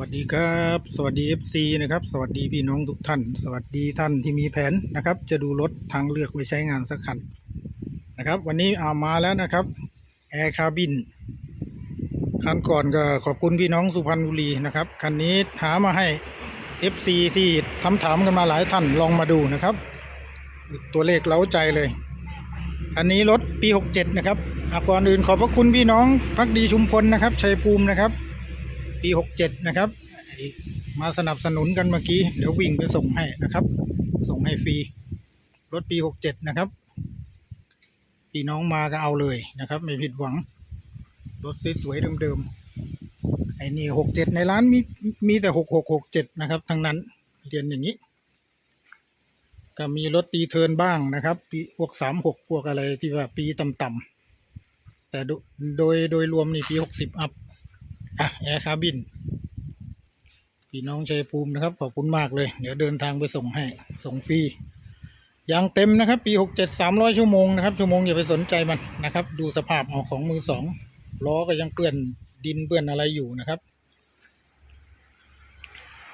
วัสดีครับ สวัสดี FC นะครับ สวัสดีพี่น้องทุกท่าน สวัสดีท่านที่มีแผนนะครับ จะดูรถทางเลือกไว้ใช้งานสักคันนะครับ วันนี้เอามาแล้วนะครับแอร์คาบินคันก่อนก็ขอบคุณพี่น้องสุพรรณบุรีนะครับคันนี้หามาให้ FC ที่ทำถามกันมาหลายท่านลองมาดูนะครับ ตัวเลขเล้าใจเลยอันนี้รถปี 67 นะครับอะก่อนอื่นขอบพระคุณพี่น้องพักดีชุมพลนะครับชัยภูมินะครับ ปีหกเจ็ดนะครับ มาสนับสนุนกันเมื่อกี้ เดี๋ยววิ่งไปส่งให้นะครับ ส่งให้ฟรี รถปีหกเจ็ดนะครับพี่น้องมาก็เอาเลยนะครับ ไม่ผิดหวัง รถสวยๆเดิมๆไอ้นี่หกเจ็ดในร้านมีมีแต่หกหกหกเจ็ดนะครับ ทั้งนั้นเรียนอย่างนี้ ก็มีรถตีเทินบ้างนะครับปีพวกสามหกพวกอะไรที่ว่าปีต่ำๆแต่โดโดยโดยรวมนี่ปีหกสิบอัพ อะแอร์คาบิน พี่น้องชัยภูมินะครับ ขอบคุณมากเลย เดี๋ยวเดินทางไปส่งให้ ส่งฟรียางเต็มนะครับ ปีหกเจ็ดสามร้อยชั่วโมงนะครับ ชั่วโมงอย่าไปสนใจมันนะครับ ดูสภาพเอาของมือสองล้อก็ยังเปื้อนดินเปื้อนอะไรอยู่นะครับ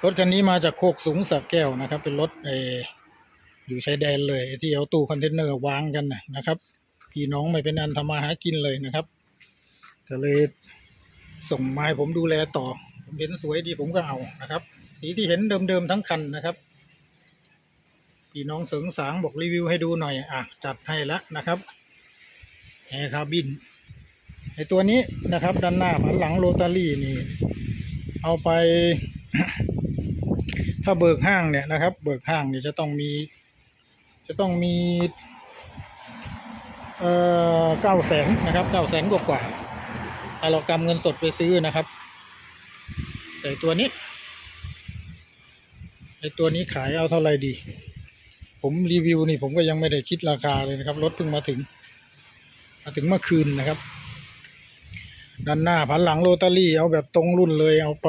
รถคันนี้มาจากโคกสูงสระแก้วนะครับ เป็นรถเออยู่ชายแดนเลยที่เอาตู้คอนเทนเนอร์วางกันนะนะครับ พี่น้องไม่เป็นอันทำมาหากินเลยนะครับ ก็เลย ส่งมาให้ผมดูแลต่อผมเห็นสวยดีผมก็เอานะครับ สีที่เห็นเดิมๆทั้งคันนะครับพี่น้องเสริงสางบอกรีวิวให้ดูหน่อยอะจัดให้แล้วนะครับแอร์คาบินไอตัวนี้นะครับ ด้านหน้าผันหลังโรตารี่นี่ เอาไป ถ้าเบิกห้างเนี่ยนะครับ เบิกห้างเนี่ยจะต้องมี จะต้องมี เอ่อเก้าแสนนะครับเก้าแสนกว่าๆ ถ้าเรากำเงินสดไปซื้อนะครับ แต่ตัวนี้ไอตัวนี้ขายเอาเท่าไหร่ดี ผมรีวิวนี่ผมก็ยังไม่ได้คิดราคาเลยนะครับ รถเพิ่งมาถึง มาถึงเมื่อคืนนะครับ ด้านหน้าพันหลังโรตารี่เอาแบบตรงรุ่นเลยเอาไป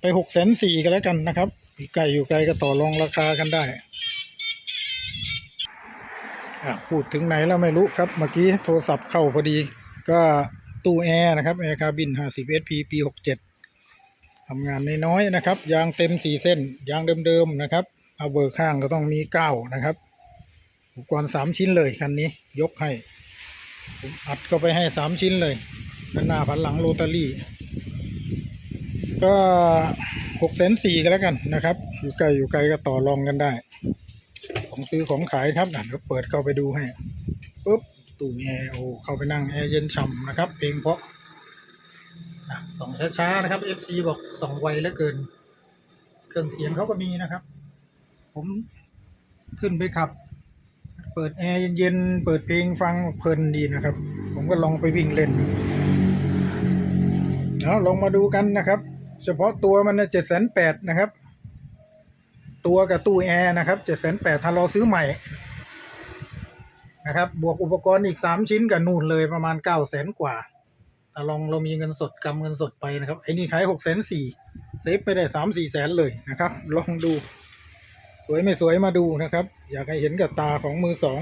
ไปหกแสนสี่กันแล้วกันนะครับอยู่ไกลอยู่ไกลก็ต่อรองราคากันได้อะพูดถึงไหนแล้วไม่รู้ครับ เมื่อกี้โทรศัพท์เข้าพอดี ก็ ตู้แอร์นะครับแอร์คาบิน 50 SP ปี 67ทำงานน้อยๆนะครับ ยางเต็ม 4 เส้น ยางเดิมๆนะครับเอาเบอร์ข้างก็ต้องมี 9 นะครับ อุปกรณ์ 3 ชิ้นเลยคันนี้ยกให้ผมอัดเข้าไปให้ 3 ชิ้นเลยด้านหน้าพันหลังโรตารี่ ก็6 4 0 0 0กันแล้วกันนะครับ อยู่ไกลอยู่ไกลก็ต่อรองกันได้ ของซื้อของขายครับเดี๋ยวเปิดเข้าไปดูให้ปุ๊บ ตู้แอร์โอ้เข้าไปนั่งแอร์เย็นฉ่ำนะครับ เพลงเพราะส่องช้าๆนะครับ FC บอกส่องไวเหลือเกิน เครื่องเสียงเขาก็มีนะครับ ผมขึ้นไปขับ เปิดแอร์เย็นๆ เปิดเพลงฟังเพลินดีนะครับ ผมก็ลองไปวิ่งเล่นแล้วลองมาดูกันนะครับ เฉพาะตัวมันเจ็ดแสนแปดนะครับ ตัวกับตู้แอร์นะครับเจ็ดแสนแปดถ้าเราซื้อใหม่ นะครับ บวกอุปกรณ์อีกสามชิ้นกับนู่นเลยประมาณเก้าแสนกว่าถ้าลองเรามีเงินสดกำเงินสดไปนะครับไอ้นี่ขายหกแสนสี่เซฟไปได้สามสี่แสนเลยนะครับ ลองดู สวยไม่สวยมาดูนะครับ อยากให้เห็นกับตาของมือสอง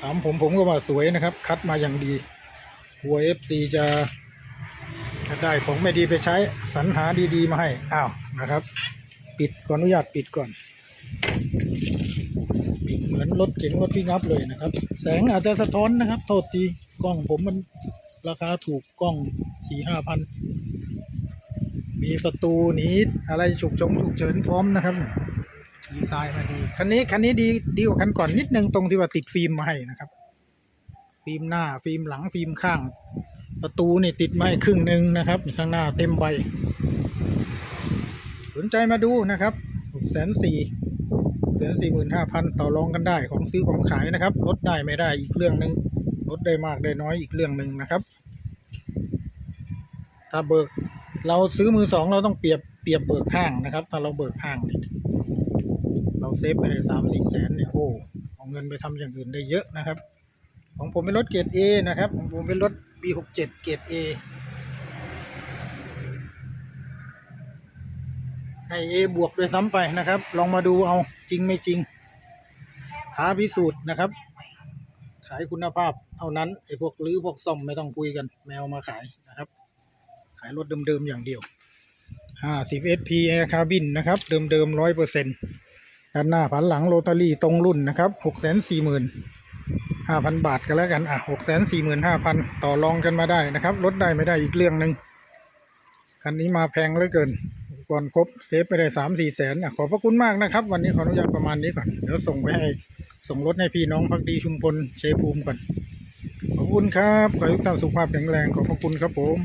ถามผมผมก็ว่าสวยนะครับ คัดมาอย่างดีหัวเอฟซีจะจะได้ของไม่ดีไปใช้สรรหาดีๆมาให้อ้าวนะครับ ปิดขออนุญาตปิดก่อน เหมือนรถเก๋งรถพิกัพเลยนะครับ แสงอาจจะสะท้อนนะครับ โทษทีกล้องผมมันราคาถูกกล้องสี่ห้าพันมีประตูหนีอะไรฉุกชงฉุกเฉินพร้อมนะครับดีไซน์มาดีคันนี้คันนี้ดีดีกว่าคันก่อนนิดนึงตรงที่ว่าติดฟิล์มมาให้นะครับฟิล์มหน้าฟิล์มหลังฟิล์มข้าง ประตูนี่ติดมาให้ครึ่งหนึ่งนะครับข้างหน้าเต็มใบ สนใจมาดูนะครับหกแสนสี่ แสนสี่หมื่นห้าพันต่อรองกันได้ของซื้อของขายนะครับลดได้ไม่ได้อีกเรื่องหนึ่งลดได้มากได้น้อยอีกเรื่องหนึ่งนะครับ ถ้าเบิกเราซื้อมือสองเราต้องเปรียบเปรียบเบิกห้างนะครับ ถ้าเราเบิกห้างเนี่ยเราเซฟไปได้สามสี่แสนเนี่ยโอ้เอาเงินไปทำอย่างอื่นได้เยอะนะครับ ของผมเป็นรถเกรด A นะครับของผมเป็นรถ B67 เกรด ให้ A บวกด้วยซ้ำไปนะครับ ลองมาดูเอาจริงไม่จริงท้าพิสูจน์นะครับ ขายคุณภาพเท่านั้นไอพวกรื้อพวกซ่อมไม่ต้องคุยกัน แมวมาขายนะครับ ขายรถเดิมๆอย่างเดียว50 SP Air Cabin นะครับ เดิมๆร้อยเปอร์เซ็นต์ด้านหน้าผันหลังโรตารี่ตรงรุ่นนะครับ640,000 5,000 บาทกันแล้วกันอะ645,000 ต่อรองกันมาได้นะครับลดได้ไม่ได้อีกเรื่องหนึ่งคันนี้มาแพงเหลือเกิน ก่อนครบเซฟไปได้สามสี่แสนอะขอบพระคุณมากนะครับ วันนี้ขออนุญาตประมาณนี้ก่อนเดี๋ยวส่งไปให้ส่งรถให้พี่น้องพักดีชุมพลเชยภูมิก่อนขอบคุณครับขอให้ทุกท่านสุขภาพแข็งแรงขอบพระคุณครับผม